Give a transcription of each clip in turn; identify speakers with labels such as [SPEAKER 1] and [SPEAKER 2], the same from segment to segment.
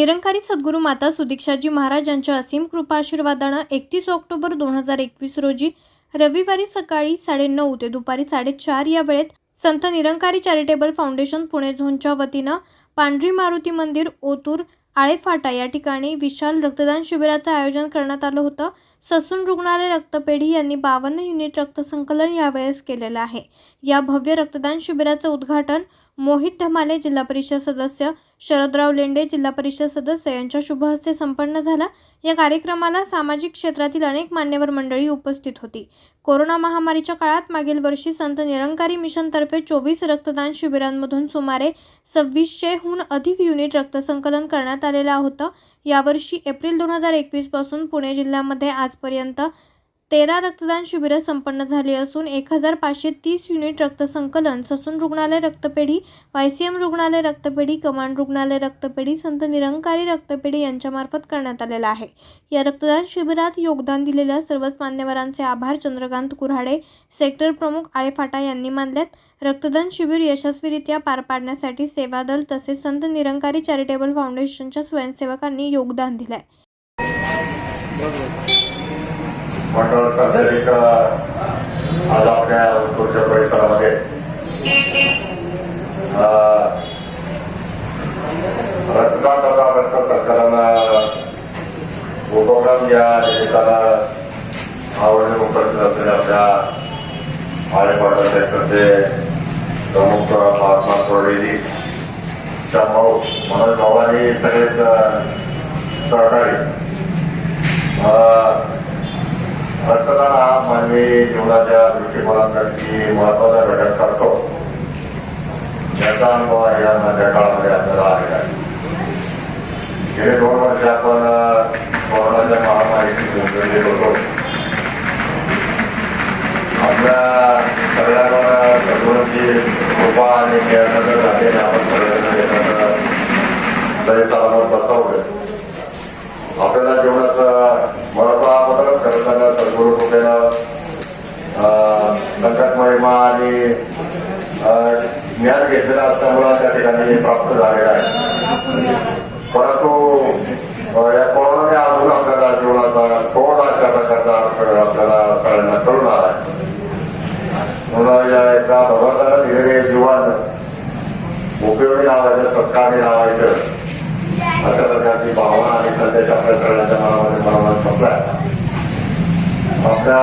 [SPEAKER 1] निरंकारी सद्गुरू माता सुदीक्षाजी महाराज यांच्या असीम कृपा आशीर्वादानं एकतीस ऑक्टोबर दोन हजार एकवीस रोजी रविवारी सकाळी साडेनऊ ते दुपारी साडेचार या वेळेत संत निरंकारी चॅरिटेबल फाउंडेशन पुणे झोनच्या वतीनं पांढरी मारुती मंदिर ओतूर आळेफाटा या ठिकाणी विशाल रक्तदान शिबिराचं आयोजन करण्यात आलं होतं. ससून रुग्णालय रक्तपेढी यांनी बावन्न युनिट रक्तसंकलन यावेळेस केलेलं आहे. या भव्य रक्तदान शिबिराचं उद्घाटन मोहित धमाले जिल्हा परिषद सदस्य शरदराव लेंडे जिल्हा परिषद सदस्य यांच्या शुभ हस्ते संपन्न झाला. या कार्यक्रमाला सामाजिक क्षेत्रातील अनेक मान्यवर मंडळी उपस्थित होती. कोरोना महामारीच्या काळात मागील वर्षी संत निरंकारी मिशनतर्फे चोवीस रक्तदान शिबिरांमधून सुमारे सव्वीसशेहून अधिक युनिट रक्तसंकलन करण्यात आलेलं होतं. यावर्षी एप्रिल दोन हजार एकवीसपासून पुणे जिल्ह्यामध्ये आजपर्यंत तेरा रक्तदान शिबिरं संपन्न झाली असून एक हजार पाचशे तीस युनिट रक्तसंकलन ससून रुग्णालय रक्तपेढी वाय सी एम रुग्णालय रक्तपेढी कमांड रुग्णालय रक्तपेढी संत निरंकारी रक्तपेढी यांच्यामार्फत करण्यात आलेला आहे. या रक्तदान शिबिरात योगदान दिलेल्या सर्वच मान्यवरांचे आभार चंद्रकांत कुऱ्हाडे सेक्टर प्रमुख आळेफाटा यांनी मानलेत. रक्तदान शिबिर यशस्वीरित्या पार पाडण्यासाठी सेवा दल तसेच संत निरंकारी चॅरिटेबल फाउंडेशनच्या स्वयंसेवकांनी योगदान दिलंय.
[SPEAKER 2] मंडळ संचालित आज आपल्या उत्तरच्या परिसरामध्ये अं, रक्तदान तथा रक्त संकलन उपक्रम या निमित्तानं आवडीने उपस्थित असलेल्या आपल्या आळेपाडा सेक्टरचे प्रमुख महात्मा कोरडेजी श्यामभाऊ मनोज भावानी सगळेच सहकारी रक्तदान हा मानवी जीवनाच्या दृष्टिकोनासाठी महत्त्वाचा घटक ठरतो. याचा अनुभव या माझ्या काळामध्ये आपल्याला आलेला आहे. गेले दोन वर्ष आपण कोरोनाच्या महामारीशी झुंजून होतो. आपल्या सगळ्यांवर सद्गुरूंची कृपा आणि नियंत्रण झाले आपण सगळ्यांना सही सलामत बसवलं आपल्याला अं, महिमा आणि ज्ञान घेतलेलं असल्यामुळे त्या ठिकाणी प्राप्त झालेला आहे. परंतु या कोरोनाने अजून आपल्याला जीवनाचा थोडा अशा प्रकारचा आपल्याला सगळ्यांना कळून आला आहे. म्हणून या एका भगवंताला दिलेले जीवन उपयोगी लावायचं सत्कार्य लावायचं अशा प्रकारची भावना आणि संदेश आपल्या सगळ्यांच्या मनामध्ये मनामध्ये बसलाय आपल्या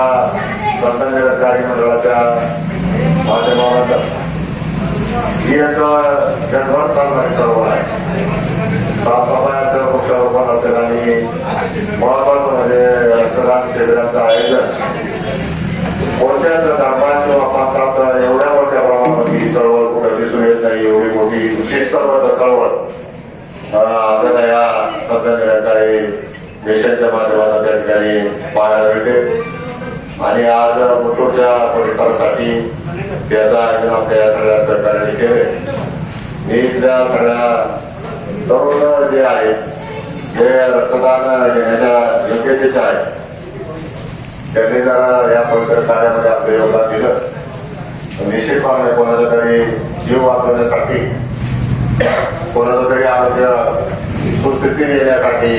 [SPEAKER 2] संत निरंकारी मंडळाच्या माध्यमाबद्दल ही एक जगभर चालणारी सर्व आहे. साफसफाई असेल वृक्षारोपण असेल आणि महत्वाचं म्हणजे रक्तदान शिबिराचं आयोजन. कोणत्याच धर्मात किंवा पंथात एवढ्या मोठ्या प्रमाणात ही चळवळ कुठं दिसून येत नाही एवढी मोठी शिस्तबद्ध चळवळ. आपल्याला या सध्या निरंकारी देशाच्या माध्यमातून त्या ठिकाणी पाहायला मिळते. आणि आज मुतूरच्या परिसरासाठी त्याचा आयोजन आपल्या या सगळ्या सरकारने केले. मी इथल्या सगळ्या तरुण जे आहेत जे रक्तदान घेण्याच्या योग्यतेचे आहेत त्यांनी जरा या पवित्र कार्यामध्ये आपलं योगदान दिलं. निश्चितपणे कोणाचा तरी जीव वाचवण्यासाठी कोणाचं तरी आरोग्य सुस्थिती येण्यासाठी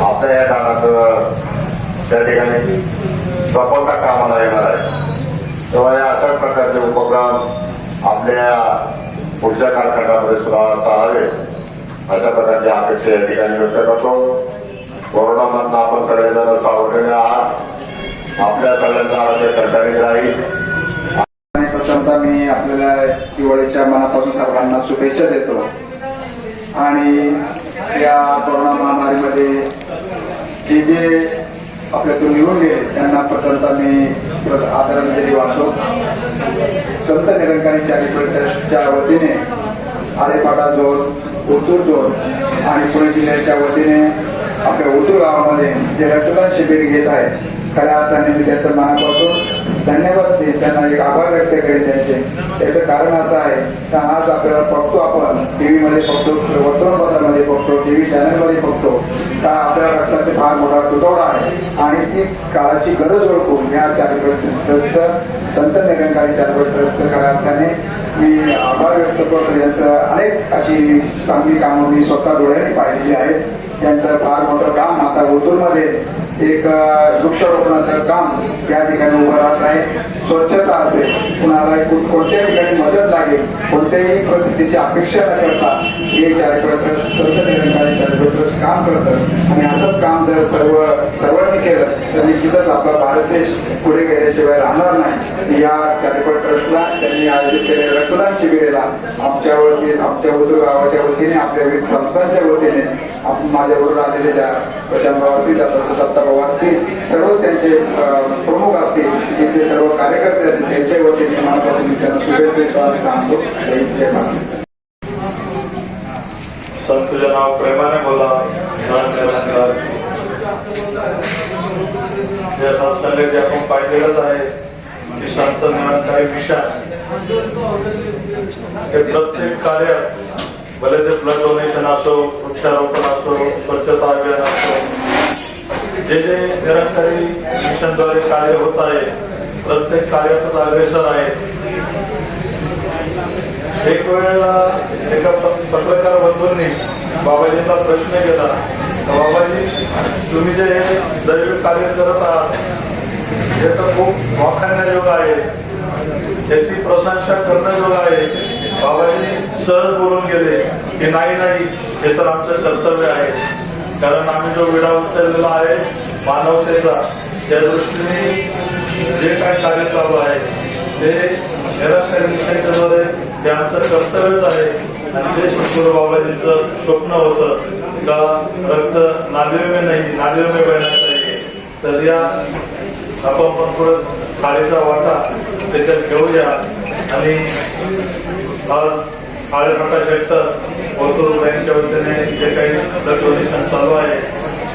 [SPEAKER 2] आपल्या या कामाचं त्या ठिकाणी सफलता कामाला येणार आहे. तेव्हा या अशा प्रकारचे उपक्रम आपल्या पुढच्या कालखंडामध्ये सुद्धा चालावे अशा प्रकारची अपेक्षा या ठिकाणी व्यक्त करतो. कोरोनामधनं आपण सगळेजण सावरलेले आहात. आपल्या सगळ्यांचं आरोग्य टणटणीत राहील.
[SPEAKER 3] आणि प्रथमतः मी आपल्याला दिवाळीच्या मनापासून सर्वांना शुभेच्छा देतो. आणि या कोरोना महामारीमध्ये जे जे आपल्यातून निघून गेले त्यांना प्रथमता मी आदरांजली वाहतो. संत निरंकारी चॅरिटेबल ट्रस्टच्या वतीने आरेपाडा झोन ओतूर झोन आणि पुणे जिल्ह्याच्या वतीने आपल्या ओतूर गावामध्ये जे रक्तदान शिबिर घेत आहे खऱ्या अर्थाने मी त्याचं मनापासून धन्यवाद. दे त्यांना एक आभार व्यक्त करेन त्यांचे. त्याचं कारण असं आहे का आज आपल्याला बघतो आपण टीव्हीमध्ये बघतो वर्तमानपत्रामध्ये बघतो बघतो टी व्ही चॅनलमध्ये बघतो का आपल्या रक्ताचे फार मोठा तुटवडा आहे. आणि ती काळाची गरज ओळखून या चॅरिटेबल संत निरंकारी चॅरिटेबल ट्रस्टचं खऱ्या अर्थाने मी आभार व्यक्त करतो. यांचं अनेक अशी चांगली कामं मी स्वतः डोळ्याने पाहिलेली आहेत. त्यांचं फार मोठं काम आता ओतूरमध्ये एक वृक्षारोपणाचं काम या ठिकाणी उभं राहत आहे. स्वच्छता असेल कुणाला कोणत्याही ठिकाणी मदत लागेल कोणत्याही परिस्थितीची अपेक्षा न करता हे चॅरिटेबल ट्रस्ट निरंकारी काम करतं आणि असंच काम जर सर्व सर्वांनी केलं तर निश्चितच आपला भारत देश पुढे गेल्याशिवाय राहणार नाही. या चॅरिटेबल ट्रस्टला त्यांनी आयोजित केलेल्या रक्तदान शिबिरेला आमच्या वतीने आमच्या उद्योग गावाच्या वतीने आपल्या विविध संस्थांच्या वतीने आपण माझ्याबरोबर आलेले ज्या प्रशांतराव असतील दत्ता- दत्ताभाऊ असतील सर्व त्यांचे प्रमुख असतील जिथे सर्व कार्यकर्ते असतील त्यांच्या वतीने मनापासून मी त्यांना शुभेच्छा देतो आणि सांगतो. जय जय महाराज
[SPEAKER 4] तर तुझं नाव प्रेमाने बोला. धन आपण पाहिलेलंच आहे. की संत निरंकारी मिशन हे प्रत्येक कार्य भले ते ब्लड डोनेशन असो वृक्षारोपण असो स्वच्छता अभियान असो जे जे निरंकारी मिशनद्वारे कार्य होत आहे प्रत्येक कार्यातच अग्रेसर आहे. एक वेळेला एका पत्रकार बंधूंनी बाबाजींना प्रश्न केला बाबाजी तुम्ही जे हे दैविक कार्य करत आहात हे तर खूप वाखाणण्याजोग आहे. त्याची प्रशंसा करण्याजोग आहे. बाबाजी सहज बोलून गेले की नाही नाही हे तर आमचं कर्तव्य आहे. कारण आम्ही जो विडा उचललेला आहे मानवतेचा त्या दृष्टीने जे काही कार्य चालू आहे ते निरंतर ते आमचं कर्तव्यच आहे. आणि ते शंकर बाबाजीचं स्वप्न होतं का रक्त नालियों में नाही नालियों में बहना चाहिए तर या आपण पण थोडं खाडीचा वाटा त्याच्यात घेऊया आणि आज काळे प्रकाश व्यक्त ओतूर बँकच्या वतीने जे काही ब्लड चालू आहे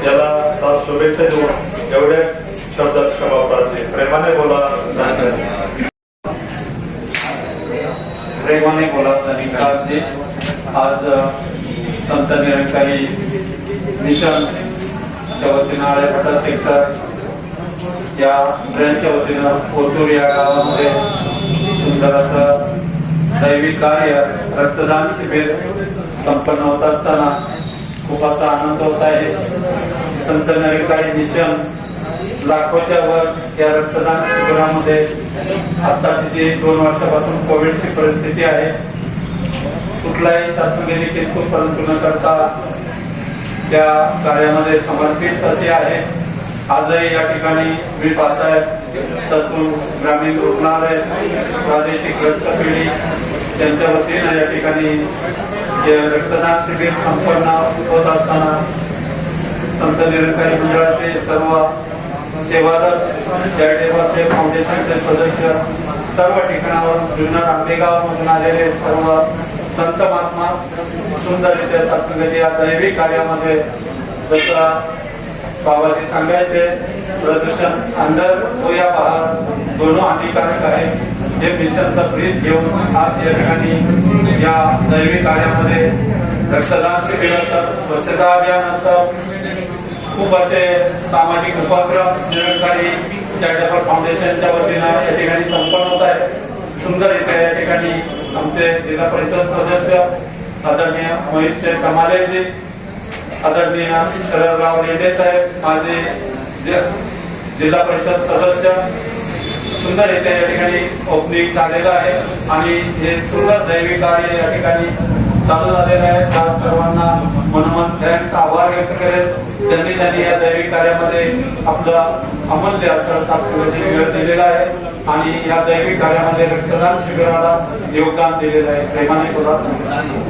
[SPEAKER 4] याला आज शुभेच्छा देऊन एवढ्या शब्दात क्षमा प्रार्थने प्रेमाने बोला धन्यवाद.
[SPEAKER 5] प्रेमाने बोला निकालचे आज संत निरंकारी मिशन च्या वतीनं आर्यभट्टा सेक्टर या ब्रँचच्या वतीनं कोथूर या गावामध्ये सुंदर असं दैविक कार्य रक्तदान शिबिर संपन्न होत असताना खूप असा आनंद होत आहे. संत निरंकारी मिशन लाखोच्या वर या रक्तदान शिबिरामध्ये आताची जी दोन वर्षापासून कोविडची परिस्थिती आहे कुठलाही साथीने किरकोळ परंतु न करता त्या कार्यामध्ये समर्पित असे आहे. आजही या ठिकाणी मी पाहताय ससून ग्रामीण रुग्णालय प्रादेशिक रक्तपेढी त्यांच्या वतीनं या ठिकाणी रक्तदान शिबिर संपन्न होत असताना संत निरंकारी मंडळाचे सर्व सेवादल चॅरिटेबल फाउंडेशनचे सदस्य सर्व ठिकाणावर जुन्नर आंबेगावमधून आलेले सर्व संत महात्मा सुंदररित्या सत्संगाची या दैवी कार्यामध्ये जसं बाबाजी सांगायचे प्रदूषण अंदर तो या बाहेर दोनों हानिकारक आहे. हे मिशनचा ब्रीज घेऊन आज या ठिकाणी या जैविक कार्यामध्ये रक्तदान शिबिराचं स्वच्छता अभियान असं खूप असे सामाजिक उपक्रम निरंकारी चॅरिटेबल फाउंडेशनच्या वतीनं या ठिकाणी संपन्न होत आहे. सुंदर इथे या ठिकाणी आमचे जिल्हा परिषद सदस्य आदरणीय मोहित शेठ कमालेजी आदरणीय शरदराव लेंडे साहेब माझे जिल्हा परिषद सदस्य सुंदर येथे या ठिकाणी ओपनिंग झालेलं आहे आणि हे सुंदर दैविक कार्य या ठिकाणी चालू झालेलं आहे. त्या सर्वांना मनोमन थँक्स आभार व्यक्त करेल. ज्यांनी त्यांनी या दैविक कार्यामध्ये आपलं अमूल्य असं सांस्कृतिक वेळ दिलेला आहे आणि या दैविक कार्यामध्ये रक्तदान शिबिराला योगदान दिलेलं आहे. प्रेमाने